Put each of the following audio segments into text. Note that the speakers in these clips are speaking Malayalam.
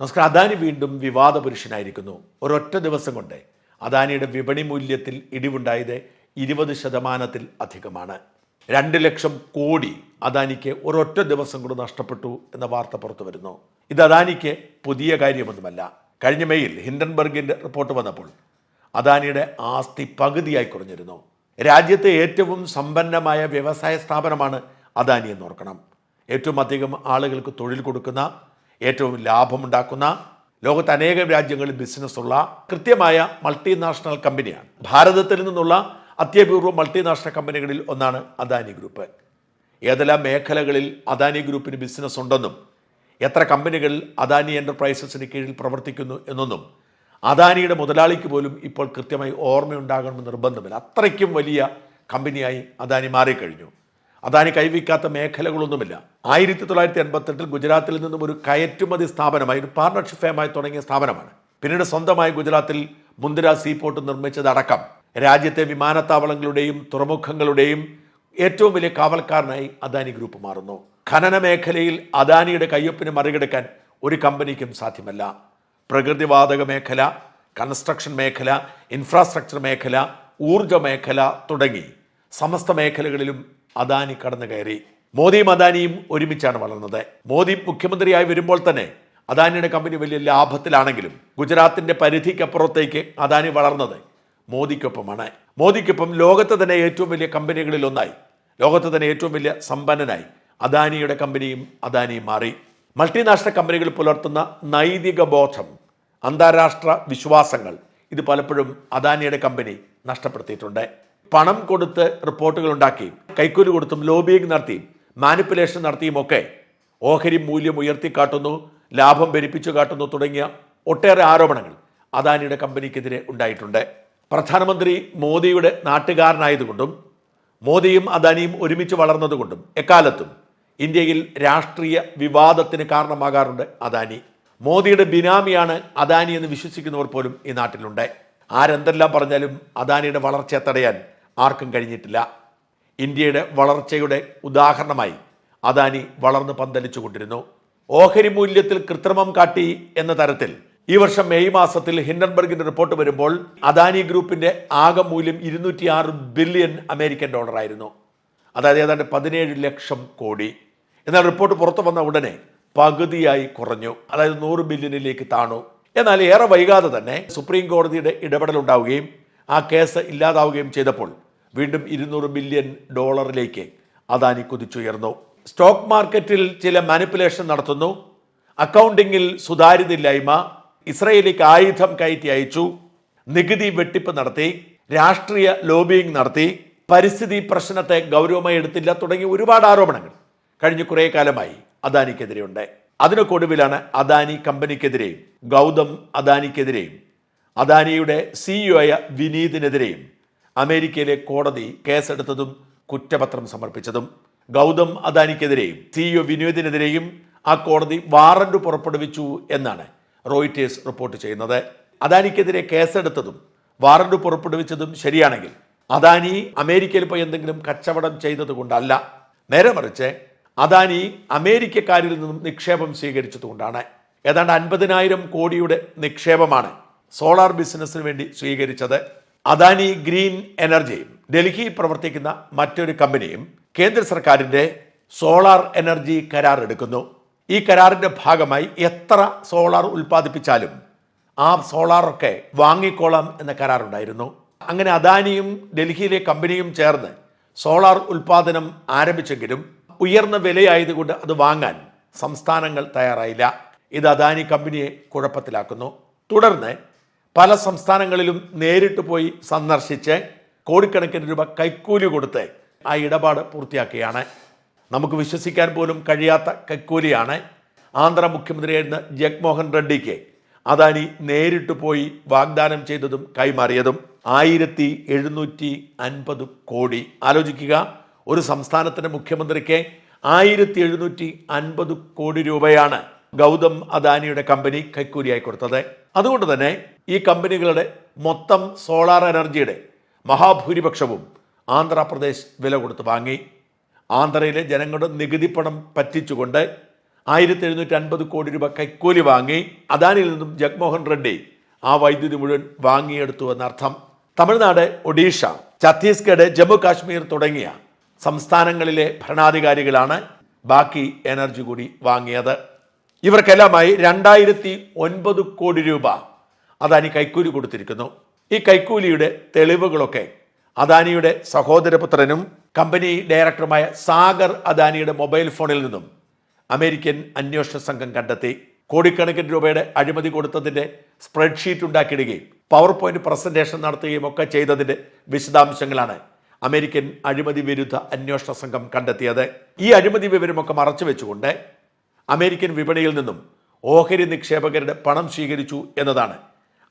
നമസ്കാരം. അദാനി വീണ്ടും വിവാദ പുരുഷനായിരിക്കുന്നു ഒരൊറ്റ ദിവസം കൊണ്ട് അദാനിയുടെ വിപണി മൂല്യത്തിൽ ഇടിവുണ്ടായത് ഇരുപത് ശതമാനത്തിൽ അധികമാണ്. രണ്ട് ലക്ഷം കോടി അദാനിക്ക് ഒരൊറ്റ ദിവസം കൊണ്ട് നഷ്ടപ്പെട്ടു എന്ന വാർത്ത പുറത്തു വരുന്നു. ഇത് അദാനിക്ക് പുതിയ കാര്യമൊന്നുമല്ല. കഴിഞ്ഞ മെയ്യിൽ ഹിൻഡൻബർഗിന്റെ റിപ്പോർട്ട് വന്നപ്പോൾ അദാനിയുടെ ആസ്തി പകുതിയായി കുറഞ്ഞിരുന്നു. രാജ്യത്തെ ഏറ്റവും സമ്പന്നമായ വ്യവസായ സ്ഥാപനമാണ് അദാനി എന്നോർക്കണം ഏറ്റവും അധികം ആളുകൾക്ക് തൊഴിൽ കൊടുക്കുന്ന ഏറ്റവും ലാഭമുണ്ടാക്കുന്ന ലോകത്ത് അനേകം രാജ്യങ്ങളിൽ ബിസിനസ്സുള്ള കൃത്യമായ മൾട്ടിനാഷണൽ കമ്പനിയാണ് ഭാരതത്തിൽ നിന്നുള്ള അത്യപൂർവ മൾട്ടിനാഷണൽ കമ്പനികളിൽ ഒന്നാണ് അദാനി ഗ്രൂപ്പ്. ഏതെല്ലാം മേഖലകളിൽ അദാനി ഗ്രൂപ്പിന് ബിസിനസ് ഉണ്ടെന്നും എത്ര കമ്പനികൾ അദാനി എന്റർപ്രൈസസിന് കീഴിൽ പ്രവർത്തിക്കുന്നു എന്നൊന്നും അദാനിയുടെ മുതലാളിക്ക് പോലും ഇപ്പോൾ കൃത്യമായി ഓർമ്മയുണ്ടാകണമെന്ന് നിർബന്ധമില്ല. അത്രയ്ക്കും വലിയ കമ്പനിയായി അദാനി മാറിക്കഴിഞ്ഞു. അദാനി കൈവിക്കാത്ത മേഖലകളൊന്നുമില്ല. ആയിരത്തി തൊള്ളായിരത്തി എൺപത്തെട്ടിൽ ഗുജറാത്തിൽ നിന്നും ഒരു കയറ്റുമതി സ്ഥാപനമായി ഒരു പാർട്ണർഷിപ്പ് ഫേമായി തുടങ്ങിയ സ്ഥാപനമാണ്. പിന്നീട് സ്വന്തമായി ഗുജറാത്തിൽ മുന്തിര സീപോർട്ട് നിർമ്മിച്ചതടക്കം. രാജ്യത്തെ വിമാനത്താവളങ്ങളുടെയും തുറമുഖങ്ങളുടെയും ഏറ്റവും വലിയ കാവൽക്കാരനായി അദാനി ഗ്രൂപ്പ് മാറുന്നു. ഖനന മേഖലയിൽ അദാനിയുടെ കയ്യൊപ്പിന് മറികടക്കാൻ ഒരു കമ്പനിക്കും സാധ്യമല്ല. പ്രകൃതിവാതക മേഖല കൺസ്ട്രക്ഷൻ മേഖല ഇൻഫ്രാസ്ട്രക്ചർ മേഖല ഊർജ മേഖല തുടങ്ങി. സമസ്ത മേഖലകളിലും അദാനി കടന്നു കയറി. മോദിയും അദാനിയും ഒരുമിച്ചാണ് വളർന്നത്. മോദി മുഖ്യമന്ത്രിയായി വരുമ്പോൾ തന്നെ അദാനിയുടെ കമ്പനി വലിയ ലാഭത്തിലാണെങ്കിലും ഗുജറാത്തിന്റെ പരിധിക്കപ്പുറത്തേക്ക് അദാനി വളർന്നത് മോദിക്കൊപ്പമാണ്. മോദിക്കൊപ്പം ലോകത്ത് തന്നെ ഏറ്റവും വലിയ കമ്പനികളിൽ ഒന്നായി. ലോകത്ത് തന്നെ ഏറ്റവും വലിയ സമ്പന്നനായി അദാനിയുടെ കമ്പനിയും അദാനിയും മാറി. മൾട്ടിനാഷണൽ കമ്പനികൾ പുലർത്തുന്ന നൈതിക ബോധം അന്താരാഷ്ട്ര വിശ്വാസങ്ങൾ ഇത് പലപ്പോഴും അദാനിയുടെ കമ്പനി നഷ്ടപ്പെടുത്തിയിട്ടുണ്ട്. പണം കൊടുത്ത് റിപ്പോർട്ടുകൾ ഉണ്ടാക്കിയും കൈക്കൂലി കൊടുത്തും ലോബിയിങ് നടത്തിയും മാനിപ്പുലേഷൻ നടത്തിയും ഒക്കെ ഓഹരി മൂല്യം ഉയർത്തിക്കാട്ടുന്നു ലാഭം ഭരിപ്പിച്ചു കാട്ടുന്നു തുടങ്ങിയ ഒട്ടേറെ ആരോപണങ്ങൾ അദാനിയുടെ കമ്പനിക്കെതിരെ ഉണ്ടായിട്ടുണ്ട്. പ്രധാനമന്ത്രി മോദിയുടെ നാട്ടുകാരനായതുകൊണ്ടും മോദിയും അദാനിയും ഒരുമിച്ച് വളർന്നതുകൊണ്ടും എക്കാലത്തും ഇന്ത്യയിൽ രാഷ്ട്രീയ വിവാദത്തിന് കാരണമാകാറുണ്ട് അദാനി. മോദിയുടെ ബിനാമിയാണ് അദാനി എന്ന് വിശ്വസിക്കുന്നവർ പോലും ഈ നാട്ടിലുണ്ട്. ആരെന്തെല്ലാം പറഞ്ഞാലും അദാനിയുടെ വളർച്ചയെ തടയാൻ ആർക്കും കഴിഞ്ഞിട്ടില്ല. ഇന്ത്യയുടെ വളർച്ചയുടെ ഉദാഹരണമായി അദാനി വളർന്ന് പന്തലിച്ചു കൊണ്ടിരുന്നു ഓഹരി മൂല്യത്തിൽ കൃത്രിമം കാട്ടി എന്ന തരത്തിൽ ഈ വർഷം മെയ് മാസത്തിൽ ഹിൻഡൻബർഗിന്റെ റിപ്പോർട്ട് വരുമ്പോൾ അദാനി ഗ്രൂപ്പിന്റെ ആകെ മൂല്യം ഇരുന്നൂറ്റി ആറ് ബില്യൺ അമേരിക്കൻ ഡോളർ ആയിരുന്നു അതായത് ഏതാണ്ട് പതിനേഴ് ലക്ഷം കോടി. എന്നാൽ റിപ്പോർട്ട് പുറത്തു വന്ന ഉടനെ പകുതിയായി കുറഞ്ഞു. അതായത് നൂറ് ബില്യണിലേക്ക് താണു. എന്നാൽ ഏറെ വൈകാതെ തന്നെ സുപ്രീം കോടതിയുടെ ഇടപെടൽ ഉണ്ടാവുകയും ആ കേസ് ഇല്ലാതാവുകയും ചെയ്തപ്പോൾ വീണ്ടും ഇരുന്നൂറ് ബില്യൺ ഡോളറിലേക്ക് അദാനി കുതിച്ചുയർന്നു. സ്റ്റോക്ക് മാർക്കറ്റിൽ ചില മാനിപ്പുലേഷൻ നടത്തുന്നു. അക്കൗണ്ടിങ്ങിൽ സുതാര്യതയില്ലായ്മ ഇസ്രയേലിക്ക് ആയുധം കയറ്റി അയച്ചു. നികുതി വെട്ടിപ്പ് നടത്തി. രാഷ്ട്രീയ ലോബിയിങ് നടത്തി. പരിസ്ഥിതി പ്രശ്നത്തെ ഗൗരവമായി എടുത്തില്ല തുടങ്ങി ഒരുപാട് ആരോപണങ്ങൾ കഴിഞ്ഞ കുറേ കാലമായി അദാനിക്കെതിരെയുണ്ട്. അതിനൊക്കൊടുവിലാണ് അദാനി കമ്പനിക്കെതിരെയും ഗൗതം അദാനിക്കെതിരെയും അദാനിയുടെ സിഇഒ ആയ വിനീതിനെതിരെയും അമേരിക്കയിലെ കോടതി കേസെടുത്തതും കുറ്റപത്രം സമർപ്പിച്ചതും ഗൗതം അദാനിക്കെതിരെയും സിഇഒ വിനോദിനെതിരെയും ആ കോടതി വാറന്റ് പുറപ്പെടുവിച്ചു എന്നാണ് റോയിറ്റേഴ്സ് റിപ്പോർട്ട് ചെയ്യുന്നത്. അദാനിക്കെതിരെ കേസെടുത്തതും വാറന്റ് പുറപ്പെടുവിച്ചതും ശരിയാണെങ്കിൽ അദാനി അമേരിക്കയിൽ പോയി എന്തെങ്കിലും കച്ചവടം ചെയ്തതുകൊണ്ടല്ല. നേരെ മറിച്ച് അദാനി അമേരിക്കക്കാരിൽ നിന്നും നിക്ഷേപം സ്വീകരിച്ചതുകൊണ്ടാണ്. ഏതാണ്ട് അൻപതിനായിരം കോടിയുടെ നിക്ഷേപമാണ് സോളാർ ബിസിനസ്സിന് വേണ്ടി സ്വീകരിച്ചത്. അദാനി ഗ്രീൻ എനർജിയും ഡൽഹിയിൽ പ്രവർത്തിക്കുന്ന മറ്റൊരു കമ്പനിയും കേന്ദ്ര സർക്കാരിന്റെ സോളാർ എനർജി കരാർ എടുക്കുന്നു. ഈ കരാറിന്റെ ഭാഗമായി എത്ര സോളാർ ഉൽപ്പാദിപ്പിച്ചാലും ആ സോളാറൊക്കെ വാങ്ങിക്കോളാം എന്ന കരാറുണ്ടായിരുന്നു. അങ്ങനെ അദാനിയും ഡൽഹിയിലെ കമ്പനിയും ചേർന്ന് സോളാർ ഉൽപ്പാദനം ആരംഭിച്ചെങ്കിലും ഉയർന്ന വിലയായതുകൊണ്ട് അത് വാങ്ങാൻ സംസ്ഥാനങ്ങൾ തയ്യാറായില്ല. ഇത് അദാനി കമ്പനിയെ കുഴപ്പത്തിലാക്കുന്നു. തുടർന്ന് പല സംസ്ഥാനങ്ങളിലും നേരിട്ട് പോയി സന്ദർശിച്ച് കോടിക്കണക്കിന് രൂപ കൈക്കൂലി കൊടുത്ത് ആ ഇടപാട് പൂർത്തിയാക്കുകയാണ്. നമുക്ക് വിശ്വസിക്കാൻ പോലും കഴിയാത്ത കൈക്കൂലിയാണ് ആന്ധ്ര മുഖ്യമന്ത്രിയായിരുന്ന ജഗ്മോഹൻ റെഡ്ഡിക്ക്. അദാനി നേരിട്ട് പോയി വാഗ്ദാനം ചെയ്തതും കൈമാറിയതും ആയിരത്തി എഴുന്നൂറ്റി അൻപത് കോടി. ആലോചിക്കുക ഒരു സംസ്ഥാനത്തിന്റെ മുഖ്യമന്ത്രിക്ക് ആയിരത്തി എഴുന്നൂറ്റി അൻപത് കോടി രൂപയാണ് ഗൗതം അദാനിയുടെ കമ്പനി കൈക്കൂലിയായി കൊടുത്തത്. അതുകൊണ്ട് തന്നെ ഈ കമ്പനികളുടെ മൊത്തം സോളാർ എനർജിയുടെ മഹാഭൂരിപക്ഷവും ആന്ധ്രാപ്രദേശ് വില കൊടുത്ത് വാങ്ങി. ആന്ധ്രയിലെ ജനങ്ങളുടെ നികുതി പണം പറ്റിച്ചുകൊണ്ട് ആയിരത്തി എഴുന്നൂറ്റി അൻപത് കോടി രൂപ കൈക്കൂലി വാങ്ങി. അദാനിയിൽ നിന്നും ജഗ്മോഹൻ റെഡ്ഡി ആ വൈദ്യുതി മുഴുവൻ വാങ്ങിയെടുത്തു എന്നർത്ഥം. തമിഴ്നാട് ഒഡീഷ ഛത്തീസ്ഗഡ് ജമ്മു കാശ്മീർ തുടങ്ങിയ സംസ്ഥാനങ്ങളിലെ ഭരണാധികാരികളാണ് ബാക്കി എനർജി കൂടി വാങ്ങിയത്. ഇവർക്കെല്ലാമായി രണ്ടായിരത്തി ഒൻപത് കോടി രൂപ അദാനി കൈക്കൂലി കൊടുത്തിരിക്കുന്നു. ഈ കൈക്കൂലിയുടെ തെളിവുകളൊക്കെ അദാനിയുടെ സഹോദരപുത്രനും കമ്പനി ഡയറക്ടറുമായ സാഗർ അദാനിയുടെ മൊബൈൽ ഫോണിൽ നിന്നും അമേരിക്കൻ അന്വേഷണ സംഘം കണ്ടെത്തി. കോടിക്കണക്കിന് രൂപയുടെ അഴിമതി കൊടുത്തതിന്റെ സ്പ്രെഡ്ഷീറ്റ് ഉണ്ടാക്കിയിടുകയും പവർ പോയിന്റ് പ്രസന്റേഷൻ നടത്തുകയും ഒക്കെ ചെയ്തതിന്റെ വിശദാംശങ്ങളാണ് അമേരിക്കൻ അഴിമതി വിരുദ്ധ അന്വേഷണ സംഘം കണ്ടെത്തിയത്. ഈ അഴിമതി വിവരമൊക്കെ മറച്ചു വെച്ചുകൊണ്ട് അമേരിക്കൻ വിപണിയിൽ നിന്നും ഓഹരി നിക്ഷേപകരുടെ പണം സ്വീകരിച്ചു എന്നതാണ്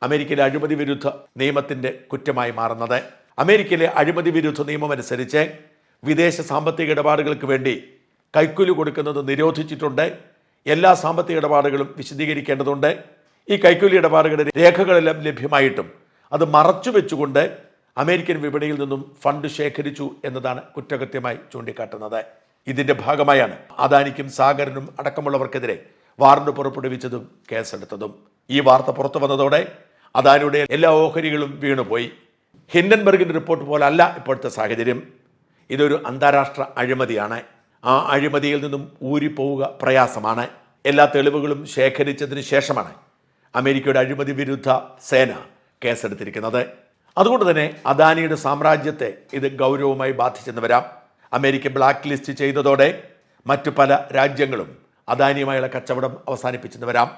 അമേരിക്കയിലെ അഴിമതി വിരുദ്ധ നിയമത്തിന്റെ കുറ്റമായി മാറുന്നത്. അമേരിക്കയിലെ അഴിമതി വിരുദ്ധ നിയമം അനുസരിച്ച് വിദേശ സാമ്പത്തിക ഇടപാടുകൾക്ക് വേണ്ടി കൈക്കൂലി കൊടുക്കുന്നത് നിരോധിച്ചിട്ടുണ്ട്. എല്ലാ സാമ്പത്തിക ഇടപാടുകളും വിശദീകരിക്കേണ്ടതുണ്ട്. ഈ കൈക്കൂലി ഇടപാടുകളുടെ രേഖകളെല്ലാം ലഭ്യമായിട്ടും അത് മറച്ചു വെച്ചുകൊണ്ട് അമേരിക്കൻ വിപണിയിൽ നിന്നും ഫണ്ട് ശേഖരിച്ചു എന്നതാണ് കുറ്റകൃത്യമായി ചൂണ്ടിക്കാട്ടുന്നത്. ഇതിന്റെ ഭാഗമായാണ് അദാനിക്കും സാഗറിനും അടക്കമുള്ളവർക്കെതിരെ വാറണ്ട് പുറപ്പെടുവിച്ചതും കേസെടുത്തതും. ഈ വാർത്ത പുറത്തു വന്നതോടെ അദാനിയുടെ എല്ലാ ഓഹരികളും വീണുപോയി. ഹിൻഡൻബർഗിന്റെ റിപ്പോർട്ട് പോലല്ല ഇപ്പോഴത്തെ സാഹചര്യം. ഇതൊരു അന്താരാഷ്ട്ര അഴിമതിയാണ്. ആ അഴിമതിയിൽ നിന്നും ഊരിപ്പോവുക പ്രയാസമാണ്. എല്ലാ തെളിവുകളും ശേഖരിച്ചതിന് ശേഷമാണ് അമേരിക്കയുടെ അഴിമതി വിരുദ്ധ സേന കേസെടുത്തിരിക്കുന്നത്. അതുകൊണ്ട് തന്നെ അദാനിയുടെ സാമ്രാജ്യത്തെ ഇത് ഗൗരവമായി ബാധിച്ചെന്ന് വരാം. അമേരിക്ക ബ്ലാക്ക് ലിസ്റ്റ് ചെയ്തതോടെ മറ്റു പല രാജ്യങ്ങളും അദാനിയുമായുള്ള കച്ചവടം അവസാനിപ്പിച്ചെന്ന് വരാം.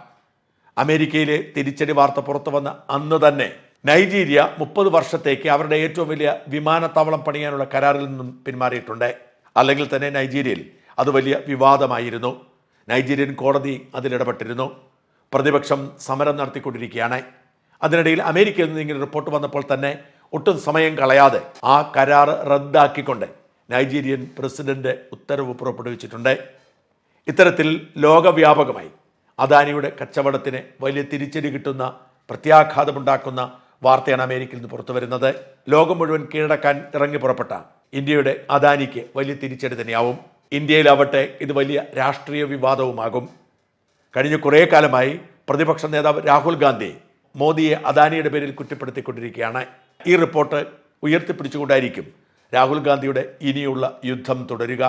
അമേരിക്കയിലെ തിരിച്ചടി വാർത്ത പുറത്തു വന്ന അന്ന് തന്നെ നൈജീരിയ മുപ്പത് വർഷത്തേക്ക് അവരുടെ ഏറ്റവും വലിയ വിമാനത്താവളം പണിയാനുള്ള കരാറിൽ നിന്നും പിന്മാറിയിട്ടുണ്ട്. അല്ലെങ്കിൽ തന്നെ നൈജീരിയയിൽ അത് വലിയ വിവാദമായിരുന്നു. നൈജീരിയൻ കോടതി അതിലിടപെട്ടിരുന്നു പ്രതിപക്ഷം സമരം നടത്തിക്കൊണ്ടിരിക്കുകയാണ്. അതിനിടയിൽ അമേരിക്കയിൽ നിന്ന് ഇങ്ങനെ റിപ്പോർട്ട് വന്നപ്പോൾ തന്നെ ഒട്ടും സമയം കളയാതെ ആ കരാർ റദ്ദാക്കിക്കൊണ്ട് നൈജീരിയൻ പ്രസിഡന്റ് ഉത്തരവ് പുറപ്പെടുവിച്ചിട്ടുണ്ട്. ഇത്തരത്തിൽ ലോകവ്യാപകമായി അദാനിയുടെ കച്ചവടത്തിന് വലിയ തിരിച്ചടി കിട്ടുന്ന പ്രത്യാഘാതമുണ്ടാക്കുന്ന വാർത്തയാണ് അമേരിക്കയിൽ നിന്ന് പുറത്തു വരുന്നത്. ലോകം മുഴുവൻ കീഴടക്കാൻ ഇറങ്ങി പുറപ്പെട്ട ഇന്ത്യയുടെ അദാനിക്ക് വലിയ തിരിച്ചടി തന്നെയാവും. ഇന്ത്യയിലാവട്ടെ ഇത് വലിയ രാഷ്ട്രീയ വിവാദവുമാകും. കഴിഞ്ഞ കുറേ കാലമായി പ്രതിപക്ഷ നേതാവ് രാഹുൽ ഗാന്ധി മോദിയെ അദാനിയുടെ പേരിൽ കുറ്റപ്പെടുത്തിക്കൊണ്ടിരിക്കുകയാണ്. ഈ റിപ്പോർട്ട് ഉയർത്തിപ്പിടിച്ചുകൊണ്ടായിരിക്കും രാഹുൽ ഗാന്ധിയുടെ ഇനിയുള്ള യുദ്ധം തുടരുക.